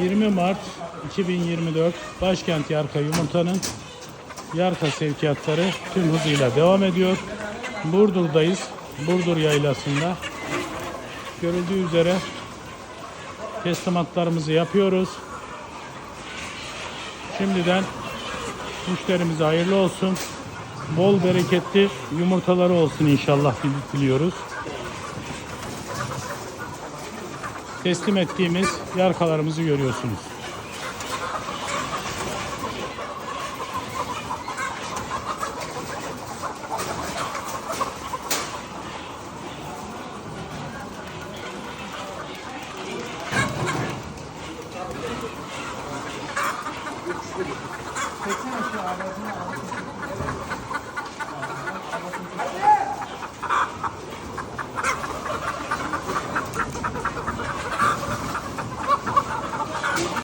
20 Mart 2024 Başkent Yarka Yumurta'nın Yarka sevkiyatları tüm hızıyla devam ediyor. Burdur'dayız. Burdur Yaylası'nda. Görüldüğü üzere teslimatlarımızı yapıyoruz. Şimdiden müşterimize hayırlı olsun. Bol bereketli yumurtaları olsun inşallah diliyoruz. teslim ettiğimiz yarkalarımızı görüyorsunuz. Çeksene şu